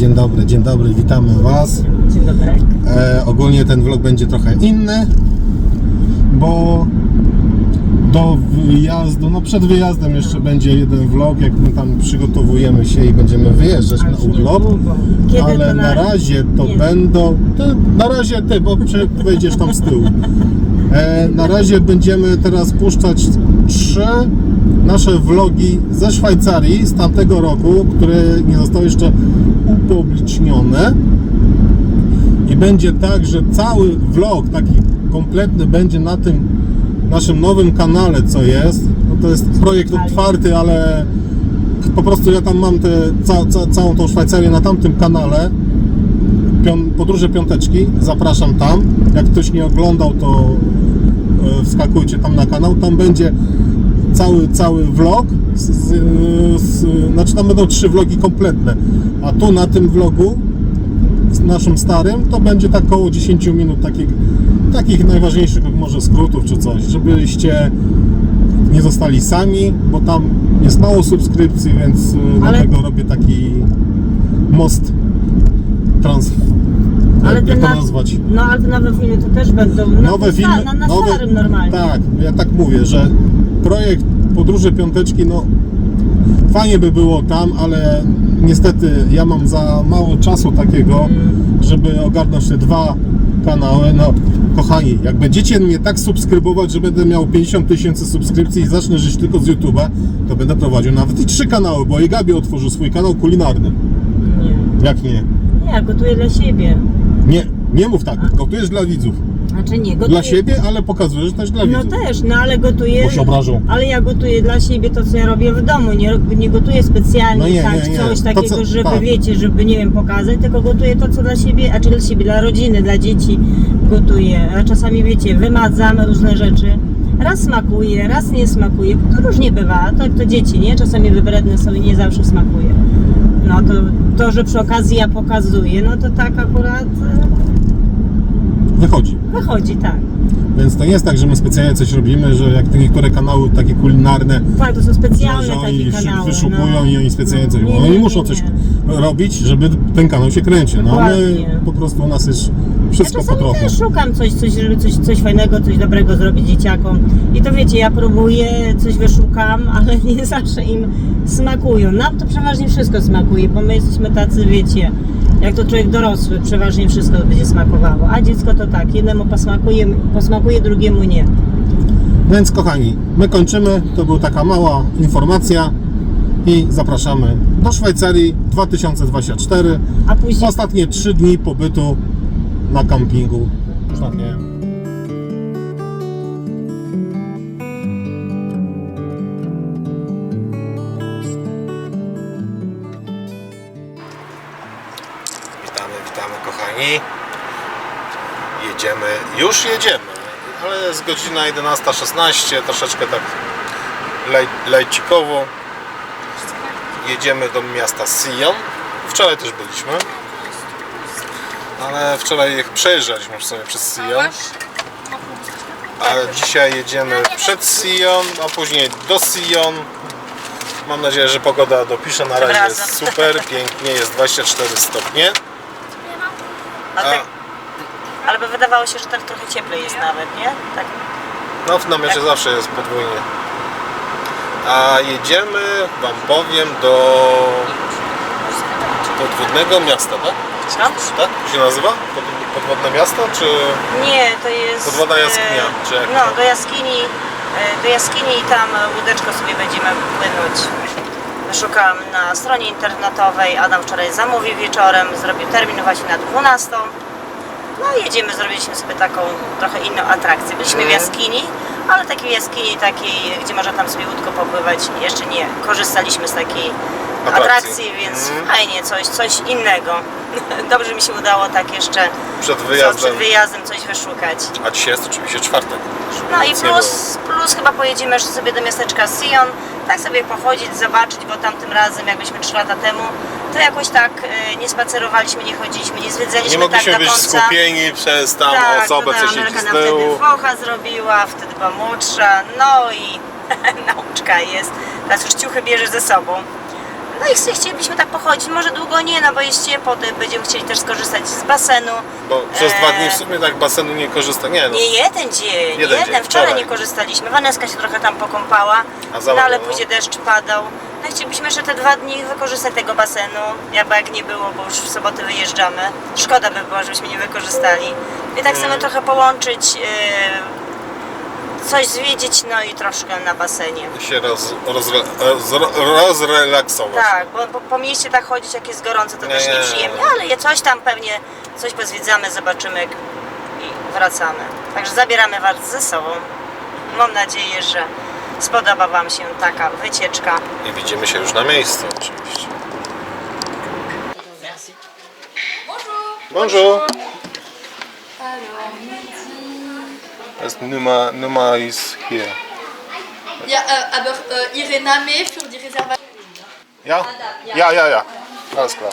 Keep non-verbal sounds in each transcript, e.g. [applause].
Dzień dobry, dzień dobry, witamy Was. Dzień dobry. E, ogólnie ten vlog będzie trochę inny, bo do wyjazdu, no przed wyjazdem jeszcze będzie jeden vlog, jak my tam przygotowujemy się i będziemy wyjeżdżać na urlop. Ale na razie to będą. Ty, na razie ty, bo wejdziesz tam z tyłu. E, na razie będziemy teraz puszczać trzy nasze vlogi ze Szwajcarii z tamtego roku, które nie zostały jeszcze upublicznione. I będzie tak, że cały vlog taki kompletny będzie na tym naszym nowym kanale, co jest. No to jest projekt otwarty, ale po prostu ja tam mam te, ca, ca, całą tą Szwajcarię na tamtym kanale. Podróże piąteczki, zapraszam tam. Jak ktoś nie oglądał, to e, wskakujcie tam na kanał. Tam będzie cały, cały vlog. Z, z, z, znaczy tam będą trzy vlogi kompletne. A tu na tym vlogu z naszym starym, to będzie tak około 10 minut takich, takich najważniejszych może skrótów czy coś, żebyście nie zostali sami, bo tam jest mało subskrypcji, więc y, Ale- dlatego robię taki most trans... Ale jak, to na- nazwać? No ale te nowe filmy to też będą na, Nowe na, filmy, na, na nowe, starym normalnie. Tak, ja tak mówię, że projekt Podróże Piąteczki, no fajnie by było tam, ale niestety ja mam za mało czasu takiego, żeby ogarnąć te dwa kanały. No, kochani, jak będziecie mnie tak subskrybować, że będę miał 50 tysięcy subskrypcji i zacznę żyć tylko z YouTube'a, to będę prowadził nawet i trzy kanały, bo i Gabi otworzył swój kanał kulinarny. Nie. Jak nie? nie, gotuję dla siebie. Nie, nie mów tak, gotujesz dla widzów. Znaczy nie, gotuję... Dla siebie, ale pokazujesz też dla No widzów. też, no ale gotuję... Bo się obrażą. Ale ja gotuję dla siebie to, co ja robię w domu. Nie, nie gotuję specjalnie No nie, tak, nie, nie. coś To, takiego, co- żeby tak. wiecie, żeby nie wiem, pokazać, tylko gotuję to, co dla siebie, a czy dla siebie, dla rodziny, dla dzieci gotuję. A czasami wiecie, wymadzam różne rzeczy. Raz smakuje, raz nie smakuje, bo to różnie bywa, to jak to dzieci, nie? Czasami wybredne są i nie zawsze smakuje. No to, to, że przy okazji ja pokazuję, no to tak akurat e, wychodzi, tak. Więc to nie jest tak, że my specjalnie coś robimy, że jak te niektóre kanały takie kulinarne, Tak, to są specjalne że takie oni szy- kanały. wyszukują no. i oni specjalnie coś Nie, robią. nie, Oni muszą nie. coś robić, żeby ten kanał się kręcił. No my po prostu u nas jest wszystko ja po czasami trochu. też szukam coś, coś, żeby coś, coś fajnego, coś dobrego zrobić dzieciakom. I to wiecie, ja próbuję, coś wyszukam, [laughs] ale nie zawsze im smakują. Nam to przeważnie wszystko smakuje, bo my jesteśmy tacy, wiecie, jak to człowiek dorosły, przeważnie wszystko będzie smakowało. A dziecko to tak, jednemu posmakuje, posmakuje drugiemu nie. Więc kochani, my kończymy. To była taka mała informacja i zapraszamy do Szwajcarii 2024. A później Ostatnie 3 dni pobytu na kampingu. Ostatnie. Witamy, witamy kochani. Jedziemy, już jedziemy, ale jest godzina 11.16, troszeczkę tak lej, lejcikowo. Jedziemy do miasta Sion. Wczoraj też byliśmy. Ale wczoraj jak przejeżdżaliśmy już sobie przez Sion. A dzisiaj jedziemy przed Sion, a później do Sion. Mam nadzieję, że pogoda dopisze. Na razie jest super, pięknie, jest 24 stopnie. No A, tak, ale by wydawało się, że tak trochę cieplej jest nawet, nie? Tak. no w namiocie zawsze jest podwójnie. A jedziemy, Wam powiem, do podwodnego miasta, tak? Co? Tak? Się nazywa? Pod, podwodne miasto, czy... Nie, to jest. Podwodna jaskinia, e, czy jak No, do jaskini, e, do jaskini i tam łódeczko sobie będziemy płynąć. Szukałam na stronie internetowej. Adam wczoraj zamówił wieczorem, zrobił termin właśnie na 12. No i jedziemy, zrobiliśmy sobie taką trochę inną atrakcję. Byliśmy w Mhm. jaskini, ale takiej jaskini takiej, gdzie można tam sobie łódką popływać, jeszcze nie korzystaliśmy z takiej Atrakcji. atrakcji, więc Mhm. fajnie, coś, coś innego. [laughs] Dobrze mi się udało tak jeszcze Przed co wyjazdem. przed wyjazdem coś wyszukać. A dzisiaj jest oczywiście czwartek. No i plus, plus chyba pojedziemy jeszcze sobie do miasteczka Sion, tak sobie pochodzić, zobaczyć, bo tamtym razem, jak byliśmy 3 lata temu, to jakoś tak e, nie spacerowaliśmy, nie chodziliśmy, nie zwiedzaliśmy Nie mogliśmy tak być skupieni przez tam tak, osobę, co siedzi z nam wtedy tyłu. focha zrobiła, wtedy była młodsza, no i [laughs] nauczka jest. Teraz już ciuchy bierze ze sobą. No i chci- chcielibyśmy tak pochodzić, może długo nie, no bo ciepło, to będziemy chcieli też skorzystać z basenu. Bo przez dwa dni w sumie tak basenu nie korzysta. Nie no. Nie jeden dzień, Jeden jeden, dzień, wczoraj wczoraj. nie korzystaliśmy. Waneska się trochę tam pokąpała, A za no ale no. później deszcz padał. No i chcielibyśmy jeszcze te dwa dni wykorzystać tego basenu, jakby jak nie było, bo już w sobotę wyjeżdżamy. Szkoda by było, żebyśmy nie wykorzystali. I tak Mm. chcemy trochę połączyć, yy, coś zwiedzić, no i troszkę na basenie. Się roz, rozre, roz, rozrelaksować. Tak, bo, bo po mieście tak chodzić jak jest gorąco to Nie, też nie, nie. nieprzyjemnie, ale je coś tam pewnie, coś pozwiedzamy, zobaczymy i wracamy. Także zabieramy Was ze sobą. Mam nadzieję, że spodoba Wam się taka wycieczka. I widzimy się już na miejscu oczywiście. Bonjour. Jest Numa, Numa is here. Ja, äh, aber äh, Ihre Name für die Reservation. Ja? Ja, ja, ja. Alles klar.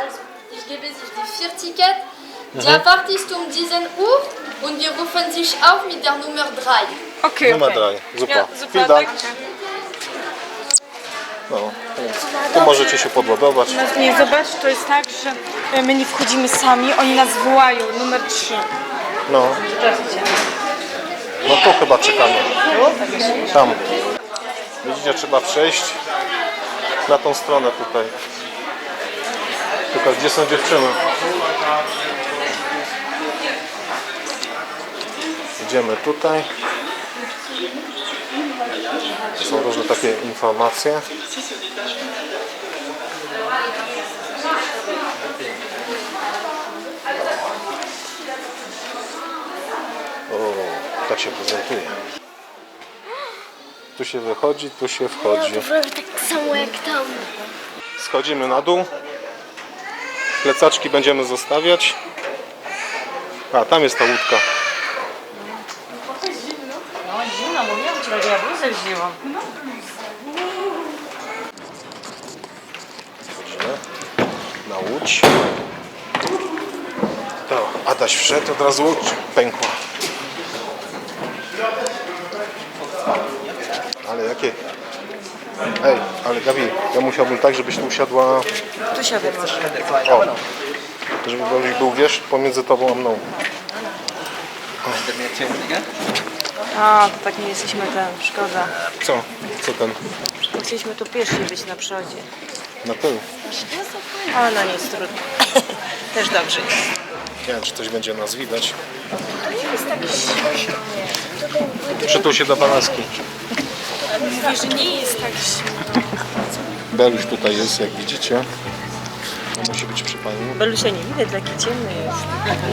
Also, ich gebe sich die vier Tickets. Die Abfahrt ist um 10 Uhr und wir rufen sich auf mit der Nummer 3. Okay, Nummer okay. 3. Super. Ja, super, Vielen Dank. No, tu możecie się podładować. No, Nie, zobacz, to jest tak, że e, my nie wchodzimy sami, oni nas wołają, numer 3. No. No tu chyba czekamy. Tam. Widzicie, trzeba przejść na tą stronę tutaj. Tylko gdzie są dziewczyny? Idziemy tutaj. Są różne takie informacje. O, tak się prezentuje. Tu się wychodzi, tu się wchodzi. Prawie tak samo jak tam. Schodzimy na dół. Plecaczki będziemy zostawiać. A, tam jest ta łódka. No zimno, mówiłam Ci, że ja bluzę wzięłam. Wchodzimy na łódź. To Adaś wszedł, od razu łódź pękła. Ale jakie... Ej, ale Gabi, ja musiałbym tak, żebyś tu usiadła... Tu siadę może. O, żeby Beluś był, wiesz, pomiędzy tobą a mną. A, to tak nie jesteśmy ten, szkoda. Co? Co ten? Chcieliśmy tu pierwsi być na przodzie. Na tył. Ale no nic, trudno. [laughs] Też dobrze jest. Nie wiem, czy coś będzie nas widać. Przytul się do balaski. Mówię, że nie jest tak zimno. Beluś tutaj jest, jak widzicie. No, musi być przy pani. Belusia nie widać, taki ciemny jest.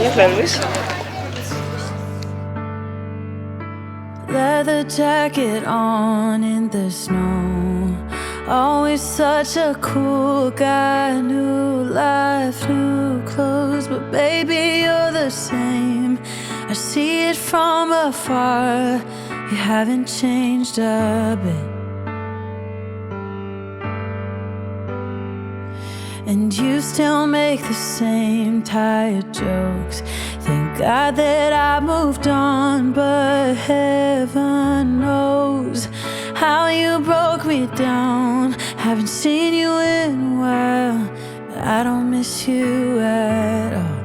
Nie Beluś? leather jacket on in the snow. Always such a cool guy, new life, new clothes. But baby, you're the same. I see it from afar. You haven't changed a bit. And you still make the same tired jokes. Thank God that I moved on, but heaven knows how you broke me down. Haven't seen you in a while, I don't miss you at all.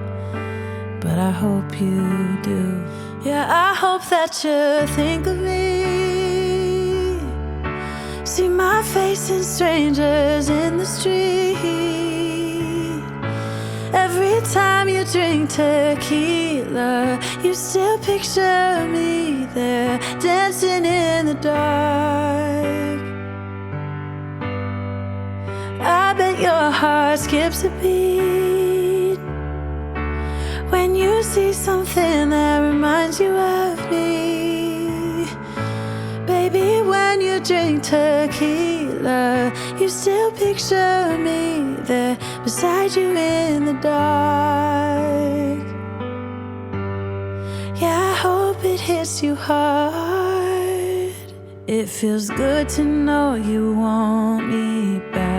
But I hope you do. Yeah, I hope that you think of me. See my face in strangers in the street. Every time you drink tequila, you still picture me there dancing in the dark. I bet your heart skips a beat you see something that reminds you of me. Baby, when you drink tequila, you still picture me there beside you in the dark. Yeah, I hope it hits you hard. It feels good to know you want me back.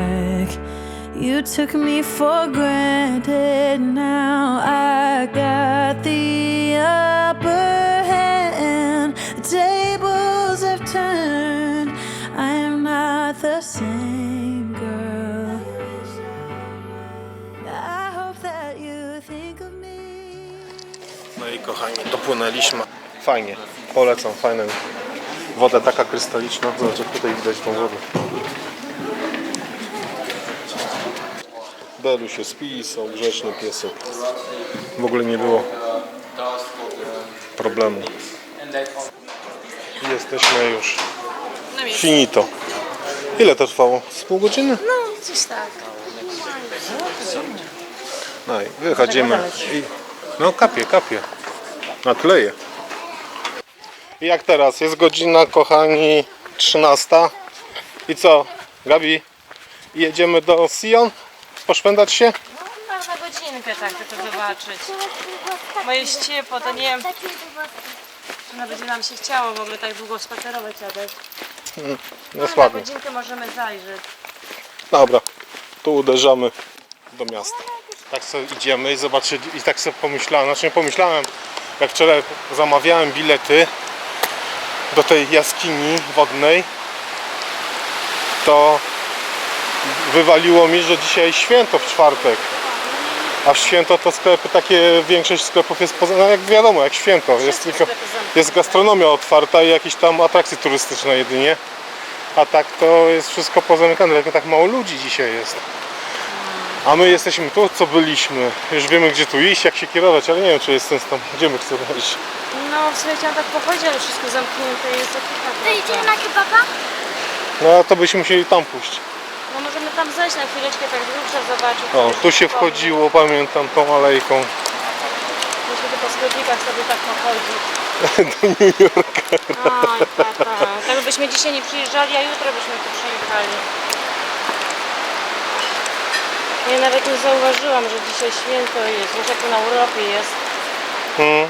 You took me for granted, now I got the upper hand. The tables have turned, I am not the same girl. I hope that you think of me. No i kochani, dopłynęliśmy. Fajnie, polecam, fajną wodę taka krystaliczna. Zobacz, tutaj widać tą wodę. Belu się spisał, grzeczny piesek. W ogóle nie było problemu. Jesteśmy już finito. Ile to trwało? Z pół godziny? No, coś tak. No i wychodzimy. I... No kapie, kapie. Nakleję. I jak teraz? Jest godzina, kochani, 13. I co? Gabi, jedziemy do Sion? Poszpędać się? No, na godzinkę tak, tylko zobaczyć. Bo jest ciepło, to nie wiem, czy nawet będzie nam się chciało w ogóle tak długo spacerować jadę. No Na słabo. godzinkę możemy zajrzeć. Dobra, tu uderzamy do miasta. Tak sobie idziemy i zobaczyć, i tak sobie pomyślałem, znaczy nie pomyślałem, jak wczoraj zamawiałem bilety do tej jaskini wodnej, to wywaliło mi, że dzisiaj święto w czwartek. A w święto to sklepy takie, większość sklepów jest poza, no jak wiadomo, jak święto, jest tylko, jest gastronomia otwarta i jakieś tam atrakcje turystyczne jedynie. A tak to jest wszystko pozamykane, dlatego tak mało ludzi dzisiaj jest. A my jesteśmy tu, co byliśmy. Już wiemy, gdzie tu iść, jak się kierować, ale nie wiem, czy jest sens tam, gdzie my chcemy iść. No, w sumie chciałam tak pochodzić, ale wszystko zamknięte jest. To Ty idziemy na kebaba? No to byśmy musieli tam pójść. No możemy tam zejść na chwileczkę, tak grubsza zobaczyć. O, tu się wchodziło, pamiętam, tą alejką. Myśmy tu po sklepikach sobie tak pochodzić. [laughs] Do New Yorka. Oj, tata. Tak byśmy dzisiaj nie przyjeżdżali, a jutro byśmy tu przyjechali. Ja nawet nie zauważyłam, że dzisiaj święto jest, już jak tu na Europie jest. Hmm.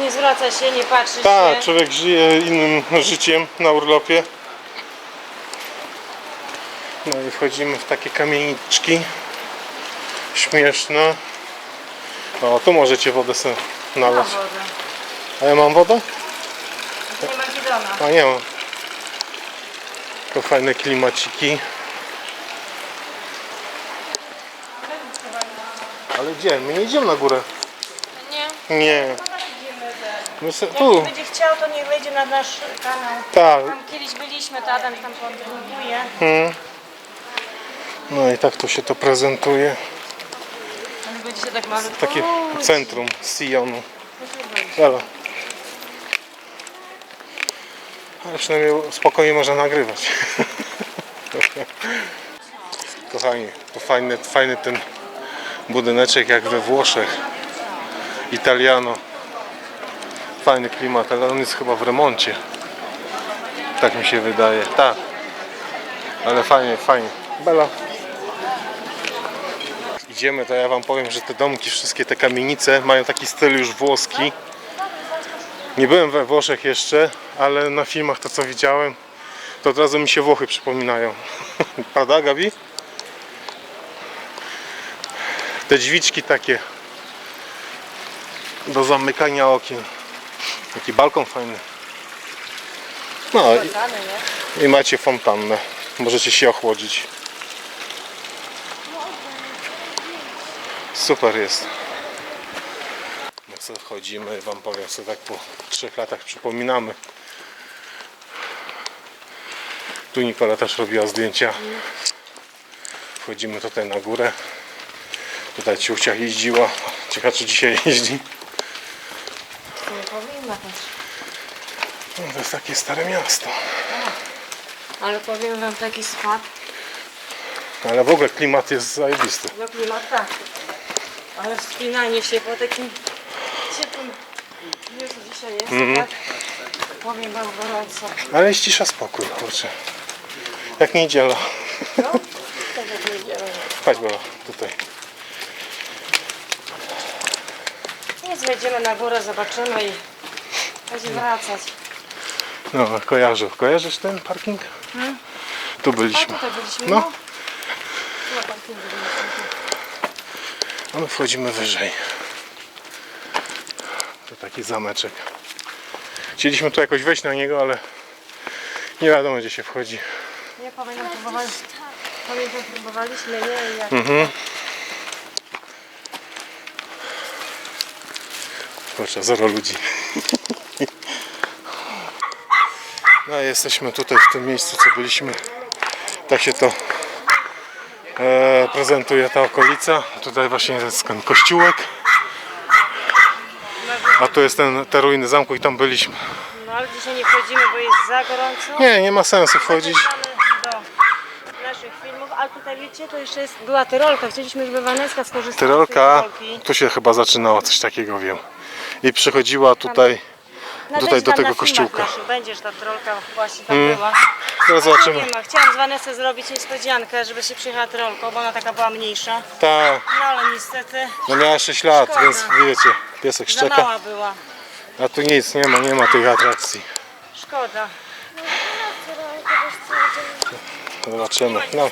Nie zwraca się, nie patrzy Tak, się. człowiek żyje innym życiem na urlopie. No i wchodzimy w takie kamieniczki śmieszne. O, tu możecie wodę sobie nalać. wodę. A ja mam wodę? Nie ma bidona. A nie mam. To fajne klimaciki. Ale gdzie? My nie idziemy na górę. Nie? Nie. My se, Jak tu. nie będzie chciał, to niech wejdzie na nasz kanał. Tak. Tam kiedyś byliśmy, to Adam tam podróbuje. Hmm. No i tak to się to prezentuje. Tak. Takie centrum Sionu. Elo. Ale przynajmniej spokojnie można nagrywać. [laughs] Kochani, to fajny, fajny ten budyneczek jak we Włoszech. Italiano. Fajny klimat, ale on jest chyba w remoncie. Tak mi się wydaje. Tak. Ale fajnie, fajnie. Bela. Idziemy, to ja wam powiem, że te domki, wszystkie te kamienice mają taki styl już włoski. Nie byłem we Włoszech jeszcze, ale na filmach to co widziałem, to od razu mi się Włochy przypominają. [laughs] Prawda, Gabi? Te drzwiczki takie do zamykania okien. Taki balkon fajny. No i, i macie fontannę. Możecie się ochłodzić. Super jest. My sobie wchodzimy, wam powiem sobie tak po trzech latach przypominamy. Tu Nikola też robiła zdjęcia. Wchodzimy tutaj na górę. Tutaj ciuchcia jeździła. Ciekawe czy dzisiaj jeździ. Nie powinna też. No, to jest takie stare miasto. Ale powiem wam taki spad. Ale w ogóle klimat jest zajebisty. No klimat tak. Ale wspinanie się po takim ciepłym dniu, co dzisiaj jest, Mhm. tak? Powiem wam gorąco. Ale jest cisza, spokój, kurczę. Jak niedziela. Tak jak nie działa. Chodź Bela, tutaj. Nic, wejdziemy na górę, zobaczymy i będzie wracać. No, kojarzę. Kojarzysz ten parking? Tu A byliśmy. tutaj byliśmy, No. no. Na parkingu byliśmy. A my wchodzimy wyżej. To taki zameczek. Chcieliśmy tu jakoś wejść na niego, ale nie wiadomo gdzie się wchodzi. Nie pamiętam, próbowaliśmy. Pamiętam, próbowaliśmy, nie? Jak Mhm. kurczę, zero ludzi. No jesteśmy tutaj w tym miejscu, co byliśmy. Tak się to prezentuje ta okolica. Tutaj właśnie jest ten kościółek. A tu jest ten, te ruiny zamku i tam byliśmy. No ale dzisiaj nie wchodzimy, bo jest za gorąco. Nie, nie ma sensu wchodzić. Do naszych filmów, ale tutaj wiecie, to jeszcze jest, była tyrolka. Chcieliśmy, żeby Waneska skorzystała Tyrolka, z tyrolki. tu się chyba zaczynało coś takiego, wiem. I przychodziła tutaj, tutaj do tego kościółka. Naszych, będziesz ta tyrolka właśnie tam Mm. była. Teraz Nie zobaczymy. ma. Chciałam z Vanessą zrobić niespodziankę, żeby się przyjechała tyrolką, bo ona taka była mniejsza. Tak, No ale niestety no miała 6 lat, Szkoda. więc wiecie, piesek za szczeka. mała była. A tu nic, nie ma, nie ma tych atrakcji. Szkoda. Zobaczymy. No,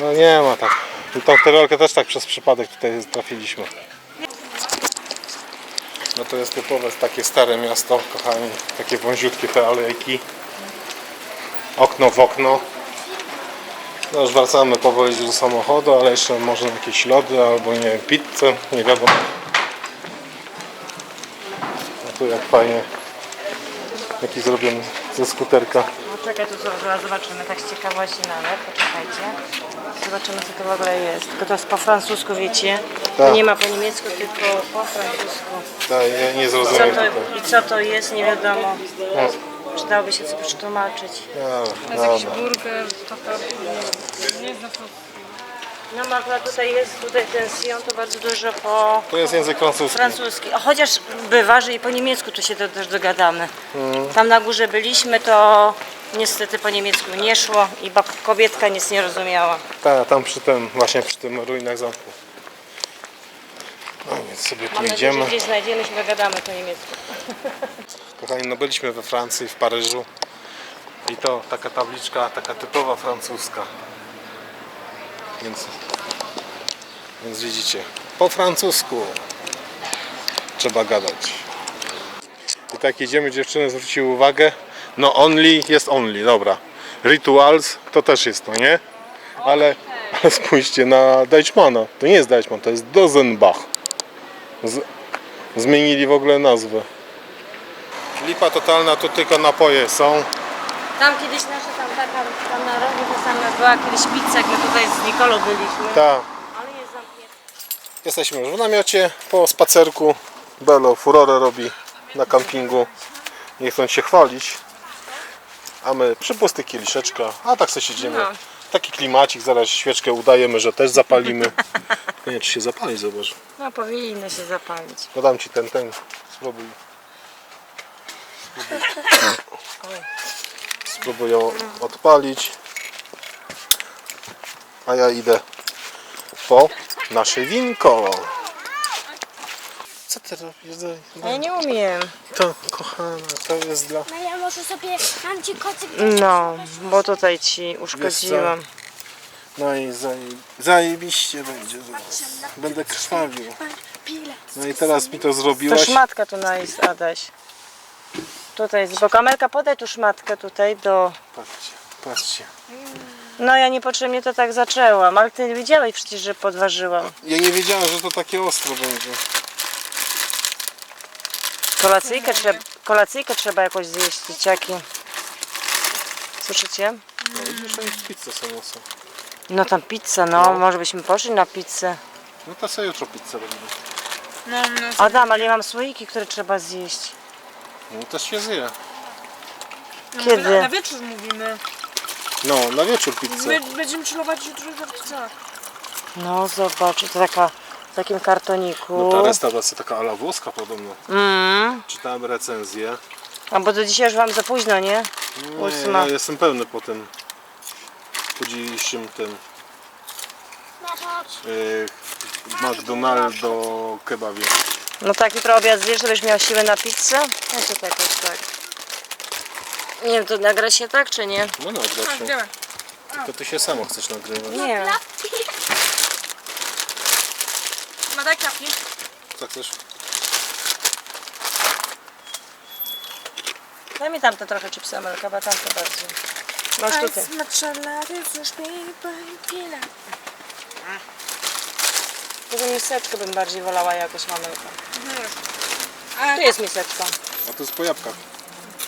no nie ma tak. I tą tyrolkę też tak przez przypadek tutaj trafiliśmy. No to jest typowe takie stare miasto, kochani. Takie wąziutkie te alejki. Okno w okno. No już wracamy powoli do samochodu, ale jeszcze może jakieś lody albo nie wiem, pizzę, nie wiadomo. No tu jak fajnie. Jaki zrobiony ze skuterka. No czekaj, tu zaraz zobaczymy, tak z ciekawości nawet, poczekajcie. Zobaczymy co to w ogóle jest. Tylko to jest po francusku, wiecie? Tak. Nie ma po niemiecku, tylko po francusku. Tak, ja nie Co zrozumiem to, tutaj. I co to jest, nie wiadomo. No. Przydałoby się coś przetłumaczyć. No, dobra. burger, taka, nie znam co. No akurat tutaj jest, tutaj ten Sion to bardzo dużo po To jest język francuski. francuski. O, chociaż bywa, że i po niemiecku tu się to też dogadamy. Tam na górze byliśmy, to niestety po niemiecku nie szło i bab, kobietka nic nie rozumiała. Tak, tam przy tym, właśnie przy tym ruinach zamku. No więc sobie tu Mam nadzieję, idziemy. gdzieś znajdziemy się dogadamy po niemiecku. [laughs] Kochani, no byliśmy we Francji, w Paryżu. I to taka tabliczka, taka typowa francuska. Więc, więc widzicie, po francusku trzeba gadać. I tak idziemy, dziewczyny zwróciły uwagę. No only jest only, dobra. Rituals to też jest to, nie? Ale, ale spójrzcie na Deichmana. To nie jest Deichmann, to jest Dozenbach. Z, zmienili w ogóle nazwę. Lipa totalna, tu tylko napoje są. Tam kiedyś nasza tam taka, tam na rogu to tam była kiedyś pizza, jak my tutaj z Nikolą byliśmy. Tak. Ale jest zamknięta. Jesteśmy już w namiocie po spacerku. Belo furorę robi na kampingu. Nie chcąc się chwalić. A my przy pustych kieliszeczkach. A tak sobie siedzimy. No. Taki klimacik, zaraz świeczkę udajemy, że też zapalimy. [laughs] Nie czy się zapali, zobacz. No powinno się zapalić. Podam ci ten, ten. Spróbuj. Spróbuj. Spróbuj ją odpalić. A ja idę po nasze winko. Co ty robisz? A ja nie umiem. To kochana, to jest dla... No ja może sobie, mam ci kocyk No, bo tutaj ci uszkodziłam. No i zaje... zajebiście będzie zaraz. Będę krwawił. No i teraz mi to To zrobiłaś. szmatka tu na jest, Adaś. Tutaj jest, bo kamerka podaj tu szmatkę tutaj do... Patrzcie, patrzcie. No ja niepotrzebnie to tak zaczęłam, ale ty widziałeś przecież, że podważyłam. Ja nie wiedziałem, że to takie ostro będzie. Kolacyjkę trzeba, kolacyjkę trzeba jakoś zjeść, dzieciaki. Słyszycie? No widzisz, oni pizzę są. No tam pizza, no, może byśmy poszli na pizzę. No to sobie jutro pizzę robimy. No, no, Adam, ale ja mam słoiki, które trzeba zjeść. No też się zje. Kiedy? Na, na wieczór mówimy. No, na wieczór pizzę. My będziemy chillować jutro w. No zobacz, to taka w takim kartoniku. No ta restauracja taka ala włoska podobno. Mm. Czytałem recenzję. A bo do dzisiaj już mam za późno, nie? Nie, Ósma. ja jestem pewny po tym po dzisiejszym tym yy, McDonaldo kebabie. No tak, jutro obiad zjesz, żebyś miał siłę na pizzę? No to tak, jest tak. Nie wiem, to nagra się tak, czy nie? No no, Tak, się. idziemy. To ty się samo chcesz nagrywać. Nie. Ma daj kapi. Co chcesz? Daj mi tamte trochę chipsy Amelka, tamte bardziej. Masz tutaj. Poza mnie setkę bym bardziej wolała jakoś Amelka. Tu jest miseczka. A to jest po jabłkach.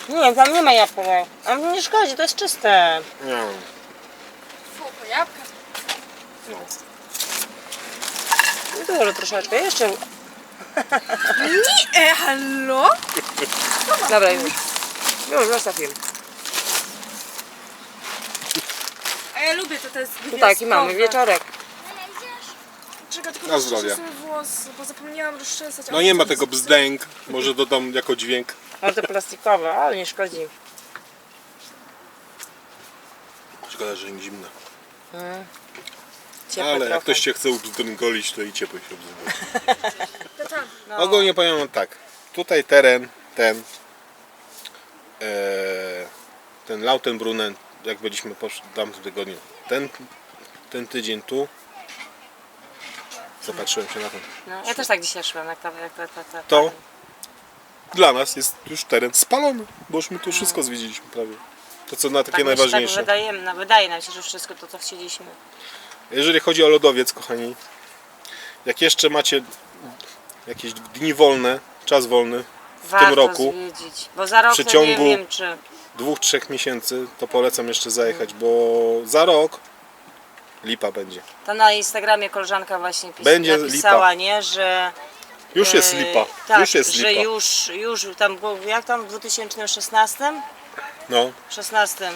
Nie, tam nie ma jabłka. A nie szkodzi, to jest czyste. Nie. Fu, po jabłka. No. No Dużo troszeczkę, jeszcze. E, hallo? Dobra, już. Już, zostaw im. A ja lubię to, to jest Tu gwiazdkowe. taki mamy wieczorek. Tylko Na zdrowie. sobie bo zapomniałam rozczesać. No ale nie ma tego jest- bzdęk. Może dodam jako dźwięk. No to plastikowe, ale nie szkodzi. Szkoda, że nie zimne. Ciepłe Ale trochę. jak ktoś cię chce ubzdręgolić, to i ciepło się. [laughs] To tam. No. Ogólnie powiem wam tak. Tutaj teren, ten e, ten Lautenbrunnen, jak byliśmy w tamtym tygodniu. Ten, ten tydzień tu zapatrzyłem się na ten. No, ja też tak dzisiaj szłam, jak ta, jak ta, ta, ta. To dla nas jest już teren spalony, bo już my tu wszystko zwiedziliśmy prawie. To co na takie tak, mi się najważniejsze. Tak wydaje, no, wydaje nam się, że wszystko to, co chcieliśmy. Jeżeli chodzi o lodowiec, kochani, jak jeszcze macie jakieś dni wolne, czas wolny w Warto tym roku, zwiedzić, bo za rok w to przeciągu- nie wiem, czy... dwóch, trzech miesięcy, to polecam jeszcze zajechać, bo za rok lipa będzie. To na Instagramie koleżanka właśnie pis- Będzie napisała, nie, że... Już jest e, lipa, Tak, już jest że lipa. już, już tam, było- jak tam w 2016? No, 16.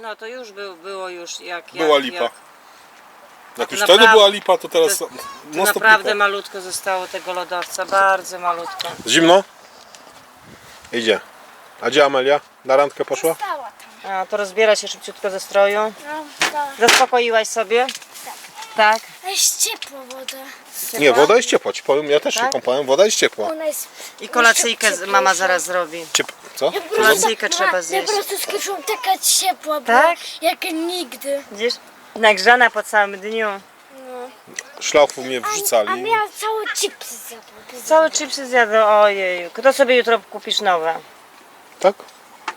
No to już był, było już jak... jak była lipa. Jak, Jak już naprawdę- wtedy była lipa, to teraz to- to stop naprawdę lipa. malutko zostało tego lodowca, bardzo malutko. Zimno? Idzie. A gdzie Amelia? Na randkę poszła? Stała tam. A, to rozbiera się szybciutko ze stroju. No, tak. Zaspokoiłaś sobie? Tak. A jest ciepła woda. Nie, woda jest ciepła, ci powiem, ja też się Tak? kąpałem, woda jest ciepła. Ona jest... I kolacyjkę z- mama zaraz zrobi. Ciep... Co? Ja po Kolacyjkę trzeba Ma- zjeść. Ja po prostu skoczyłam taka ciepła, bo Tak? jak nigdy. Widzisz? Nagrzana po całym dniu. Szlafu mnie A, wrzucali. a miała całe chipsy zjadła. Całe chipsy zjadą, ojej. To sobie jutro kupisz nowe. Tak?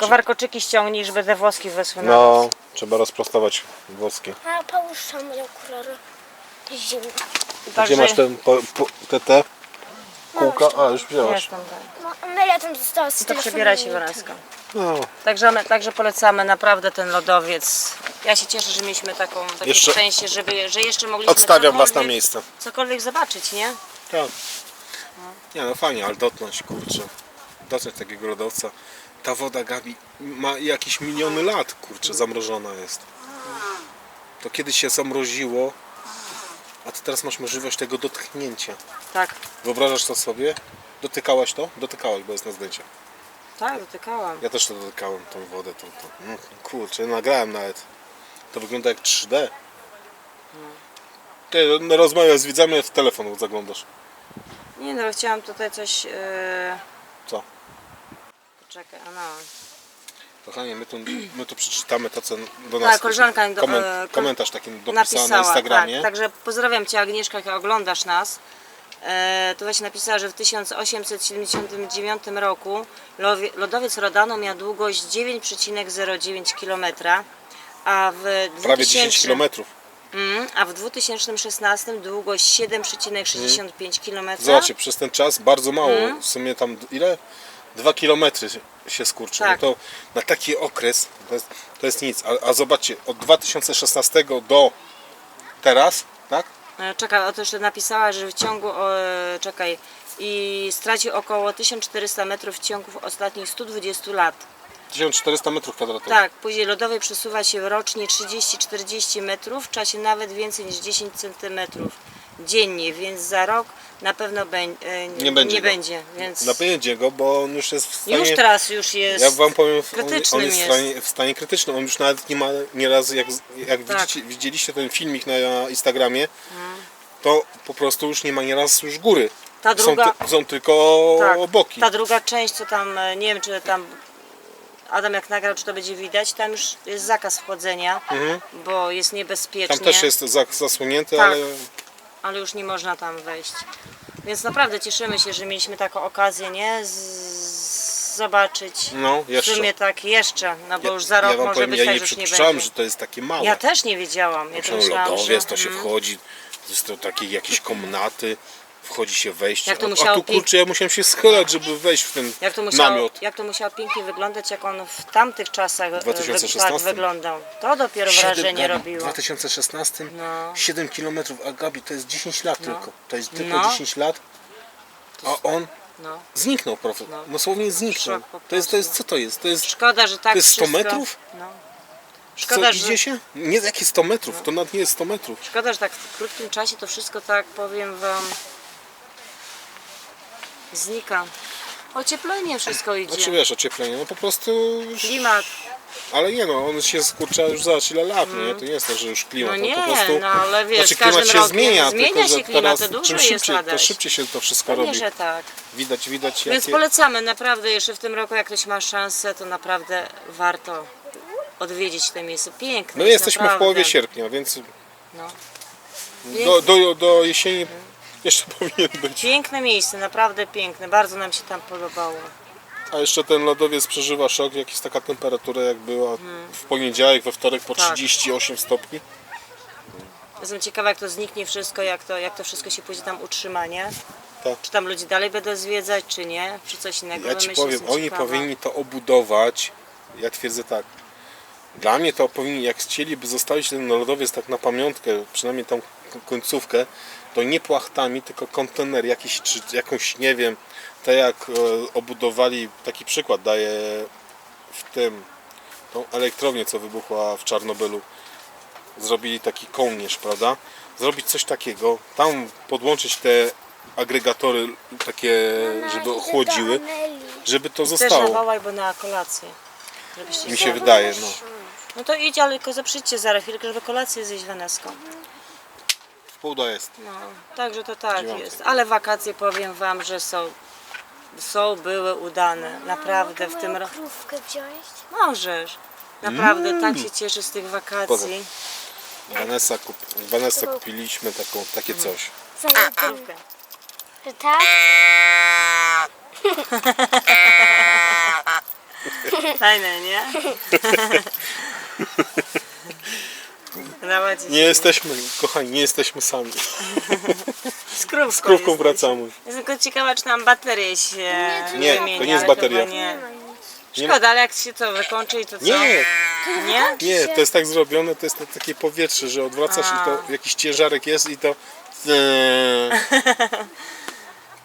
Tylko warkoczyki ściągnij, żeby te włoski wysły na No, trzeba rozprostować włoski. A połóżam moje okulary. Zimno. Gdzie masz ten, po, po, te, te kółka? A, już wzięłaś. Jestem, tak. No, Amelia tam została z To telefonem przebieraj się, Weronika. No, Także, także polecamy naprawdę ten lodowiec. Ja się cieszę, że mieliśmy taką takie Jeszcze- szczęście, żeby, że jeszcze mogliśmy odstawiam was na cokolwiek- miejsce. Cokolwiek zobaczyć, nie? Tak. Nie no fajnie, ale dotknąć, kurczę. Dotknąć takiego lodowca. Ta woda, Gabi, ma jakieś miliony lat, kurczę, zamrożona jest. To kiedyś się zamroziło, a ty teraz masz możliwość tego dotknięcia. Tak. Wyobrażasz to sobie? Dotykałaś to? Dotykałaś, bo jest na zdjęciach. Tak, dotykałam. Ja też to dotykałem, tą wodę. Tą, tą. No, kurczę, nagrałem nawet. To wygląda jak 3D. Ty no, rozmawiasz z widzami, w telefon zaglądasz. Nie no, chciałam tutaj coś... Yy... A no. Kochanie, my tu, my tu przeczytamy to, co do nas Tak, koleżanka do- komen- e, ko- komentarz taki dopisała na napisała, Instagramie. tak. Także pozdrawiam Cię Agnieszka, jak oglądasz nas. E, to właśnie napisała, że w 1879 roku lodowiec Rodano miał długość 9,09 km, a w Prawie 10 2000 km. Mm, a w 2016 długość 7,65 km. Zobaczcie, przez ten czas bardzo mało. W sumie tam ile? 2 km się skurczy. Tak. No to na taki okres to jest, to jest nic. A, a zobaczcie, od 2016 do teraz, tak? E, Czekaj, otóż napisała, że w ciągu, e, czekaj, i stracił około 1400 metrów w ciągu ostatnich 120 lat. 1400 metrów kwadratowych. Tak, później lodowy przesuwa się rocznie 30-40 metrów, w czasie nawet więcej niż 10 centymetrów dziennie, więc za rok na pewno beń, e, Nie będzie nie go. będzie, więc Napędzie go, bo on już jest w stanie... już teraz już jest Ja wam powiem, on, on krytycznym jest w jest. stanie, w stanie krytycznym. On już nawet nie ma nieraz, jak, jak Tak. widzicie, widzieliście ten filmik na Instagramie, to po prostu już nie ma nieraz już góry. Ta druga- Są, ty, są tylko tak, boki. ta druga część, co tam, e, nie wiem czy tam Adam jak nagrał, czy to będzie widać, tam już jest zakaz wchodzenia, bo jest niebezpiecznie. Mhm. Tam też jest za- zasłonięte, Tak. ale ale już nie można tam wejść. Więc naprawdę cieszymy się, że mieliśmy taką okazję, nie? Z... Zobaczyć. no W jeszcze. sumie tak jeszcze, no bo już za rok ja wam może powiem, być ja tak, nie że już nie przypuszczałem, będzie. że to jest takie małe. Ja też nie wiedziałam. Ja to Myślałem, myślałam, lodowiec, że... to się mm. wchodzi, to jest to takie jakieś komnaty. Wchodzi się wejście. Jak to a, a tu kurczę, ja musiałem się schylać, żeby wejść w ten Jak to, musiało, namiot. jak to musiało pięknie wyglądać, jak on w tamtych czasach e, wy- 2016? tak wyglądał. To dopiero Siedem- wrażenie Gabi, robiło. W 2016 No. 7 km, a Gabi to jest 10 lat No. tylko. To jest tylko No. 10 lat. A on No. zniknął, profet. No. Dosłownie zniknął. To jest, to jest, co to jest? To jest, Szkoda, że tak to jest 100 wszystko... metrów? No. Co, Szkoda, że, idzie się? Nie, jakie 100 metrów? To nawet nie jest 100 metrów. szkoda, że tak w krótkim czasie to wszystko tak, powiem wam, znika. Ocieplenie wszystko idzie. Znaczy wiesz, ocieplenie, no po prostu... już- Klimat. Ale nie no, on się skurcza już za ile lat, nie? To nie jest to, że już klimat, Mm. No nie, po prostu... no ale wiesz, znaczy klimat się zmienia, zmienia tylko że się klimat, teraz to dużo czym jest szybciej, to szybciej się to wszystko Pewnie, robi. że tak. Widać, widać Więc jakie... polecamy, naprawdę, jeszcze w tym roku, jak ktoś ma szansę, to naprawdę warto odwiedzić to miejsce. Piękne. My jest jesteśmy w naprawdę. połowie sierpnia, więc No. do, do, do jesieni jeszcze [laughs] powinien być. Piękne miejsce, naprawdę piękne. Bardzo nam się tam podobało. A jeszcze ten lodowiec przeżywa szok, jak jest taka temperatura jak była w poniedziałek, we wtorek po Hmm. Tak. 38 stopni. Jestem ciekawa, jak to zniknie wszystko, jak to, jak to wszystko się później tam utrzyma, nie? Tak. Czy tam ludzi dalej będą zwiedzać, czy nie? Czy coś innego Ja ci powiem, jestem oni ciekawa. powinni to obudować. Ja twierdzę tak. Dla mnie to powinni, jak chcieliby zostawić ten lodowiec tak na pamiątkę, przynajmniej tą k- końcówkę, to nie płachtami, tylko kontener jakiś, czy jakąś, nie wiem, tak jak e, obudowali, taki przykład daję w tym, tą elektrownię, co wybuchła w Czarnobylu. Zrobili taki kołnierz, prawda? Zrobić coś takiego, tam podłączyć te agregatory takie, żeby ochłodziły, żeby to Też zostało. nawołaj, bo na kolację. Żebyście Mi się- wydaje, no. No to idź, ale tylko zaprzyjdźcie zaraz chwilkę, żeby kolację zjeść Weneską. Pół do jest. No, także to tak jest. Ale wakacje powiem wam, że są, są, były udane. Naprawdę w tym roku. krówkę wziąć? Możesz. Naprawdę Mm. tak się cieszę z tych wakacji. Vanessa, kup... Vanessa kupiliśmy taką, takie coś. Za jeden. Krówkę. Że tak? [laughs] Fajne, nie? [laughs] Dawać Nie jesteśmy, kochani, nie jesteśmy sami. [laughs] z krówką, Z krówką jesteś. wracamy. Jestem tylko ciekawa, czy nam baterie się Nie, wymieni, to nie jest ale bateria. chyba Nie. Szkoda, ale jak się to wykończy i to co? Nie, Nie? nie, to jest tak zrobione, to jest na takie powietrze, że odwracasz i to jakiś ciężarek jest i to... [laughs]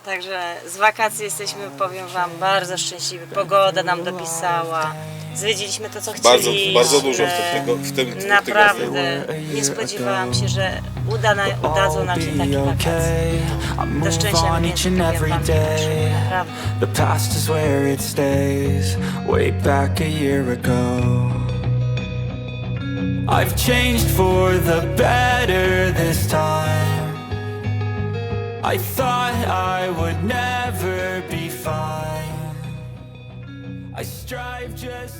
Także z wakacji jesteśmy, powiem Wam, bardzo szczęśliwi. Pogoda nam dopisała. Zwiedziliśmy to, co Bardzo, chcieliśmy. bardzo dużo w tym, tego, w tym tygodniu. Naprawdę. Nie spodziewałam się, że uda na, udadzą nam się takie wakacje. Do szczęścia mnie every Wam, day. Naprawdę. The past is where it stays, way back a year ago. I've changed for the better this time. I thought I would never be fine. I strive just